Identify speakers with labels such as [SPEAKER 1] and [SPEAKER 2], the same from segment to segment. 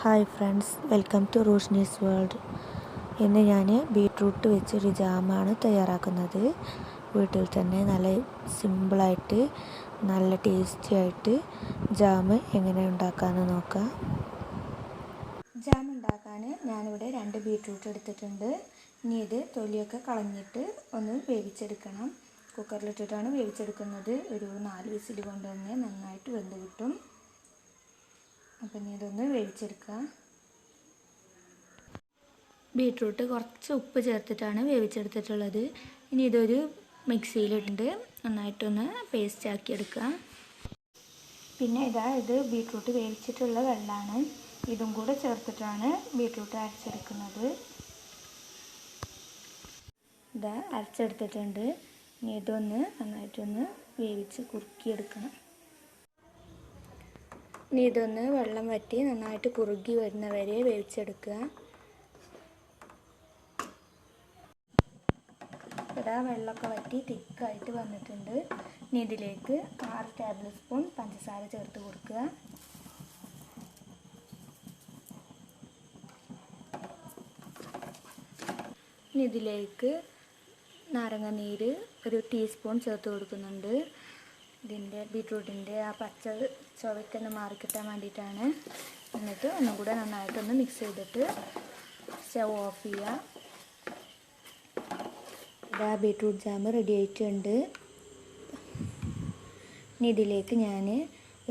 [SPEAKER 1] Hi friends welcome to Roshni's world. ഇന്ന് ഞാൻ beetroot വെച്ചൊരു ജാമാണ് തയ്യാറാക്കുന്നത്. വീട്ടിൽ തന്നെ നല്ല സിമ്പിളായിട്ട് നല്ല ടേസ്റ്റി ആയിട്ട് ജാം എങ്ങനെ ഉണ്ടാക്കാമെന്ന് നോക്കാം. ജാം ഉണ്ടാക്കാൻ ഞാനിവിടെ രണ്ട് ബീട്രൂട്ട് എടുത്തിട്ടുണ്ട്. ഇനി ഇത് തൊലിയൊക്കെ കളഞ്ഞിട്ട് ഒന്ന് വേവിച്ചെടുക്കണം. കുക്കറിലിട്ടിട്ടാണ് വേവിച്ചെടുക്കുന്നത്. ഒരു നാല് വിസിൽ കൊണ്ട് തന്നെ നന്നായിട്ട് വെന്ത് കിട്ടും. അപ്പം ഇനി ഇതൊന്ന് വേവിച്ചെടുക്കുക. ബീട്രൂട്ട് കുറച്ച് ഉപ്പ് ചേർത്തിട്ടാണ് വേവിച്ചെടുത്തിട്ടുള്ളത്. ഇനി ഇതൊരു മിക്സിയിലിട്ടുണ്ട് നന്നായിട്ടൊന്ന് പേസ്റ്റ് ആക്കി എടുക്കുക. പിന്നെ ഇതാ ഇത് ബീട്രൂട്ട് വേവിച്ചിട്ടുള്ള വെള്ളമാണ്. ഇതും കൂടെ ചേർത്തിട്ടാണ് ബീട്രൂട്ട് അരച്ചെടുക്കുന്നത്. ഇതാ അരച്ചെടുത്തിട്ടുണ്ട്. ഇനി ഇതൊന്ന് നന്നായിട്ടൊന്ന് വേവിച്ച് കുറുക്കിയെടുക്കണം. ഇനി ഇതൊന്ന് വെള്ളം വറ്റി നന്നായിട്ട് കുറുകി വരുന്നവരെ വേവിച്ചെടുക്കുക. ഇതാ വെള്ളമൊക്കെ വറ്റി തിക്കായിട്ട് വന്നിട്ടുണ്ട്. ഇനി ഇതിലേക്ക് ആറ് ടേബിൾ സ്പൂൺ പഞ്ചസാര ചേർത്ത് കൊടുക്കുക. ഇനി ഇതിലേക്ക് നാരങ്ങ നീര് ഒരു ടീസ്പൂൺ ചേർത്ത് കൊടുക്കുന്നുണ്ട്. ഇതിന്റെ ബീട്രൂട്ടിന്റെ ആ പച്ച ചുവയ്ക്കൊന്ന് മാറിക്കിട്ടാൻ വേണ്ടിയിട്ടാണ്. എന്നിട്ട് ഒന്നും കൂടെ നന്നായിട്ടൊന്ന് മിക്സ് ചെയ്തിട്ട് സ്റ്റവ് ഓഫ് ചെയ്യുക ഇതാ ബീട്രൂട്ട് ജാം റെഡി ആയിട്ടുണ്ട്. ഇനി ഇതിലേക്ക് ഞാൻ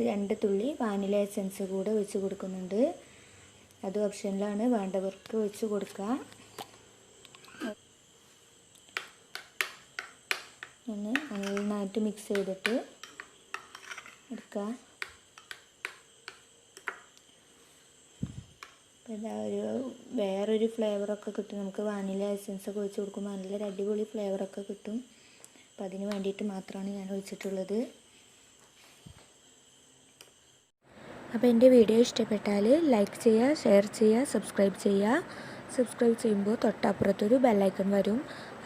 [SPEAKER 1] രണ്ട് തുള്ളി വാനില എസൻസ് കൂടെ ഒഴിച്ച് കൊടുക്കുന്നുണ്ട്. അത് ഓപ്ഷനിലാണ് വേണ്ടവർക്ക് ഒഴിച്ച് കൊടുക്കുക ഒന്ന് നന്നായിട്ട് മിക്സ് ചെയ്തിട്ട് എടുക്കുക. ഇതാ ഒരു വേറൊരു ഫ്ലേവറൊക്കെ കിട്ടും. നമുക്ക് വാനില എസൻസ് ഒക്കെ ഒഴിച്ച് കൊടുക്കുമ്പോൾ നല്ലൊരു അടിപൊളി ഫ്ലേവറൊക്കെ കിട്ടും. അപ്പം അതിന് വേണ്ടിയിട്ട് മാത്രമാണ് ഞാൻ ഒഴിച്ചിട്ടുള്ളത്. അപ്പോൾ എന്റെ വീഡിയോ ഇഷ്ടപ്പെട്ടാൽ ലൈക്ക് ചെയ്യുക ഷെയർ ചെയ്യുക സബ്സ്ക്രൈബ് ചെയ്യുക. സബ്സ്ക്രൈബ് ചെയ്യുമ്പോൾ തൊട്ടപ്പുറത്തൊരു ബെല്ലൈക്കൺ വരും.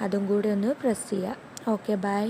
[SPEAKER 1] അതും കൂടി ഒന്ന് പ്രസ് ചെയ്യുക. Okay bye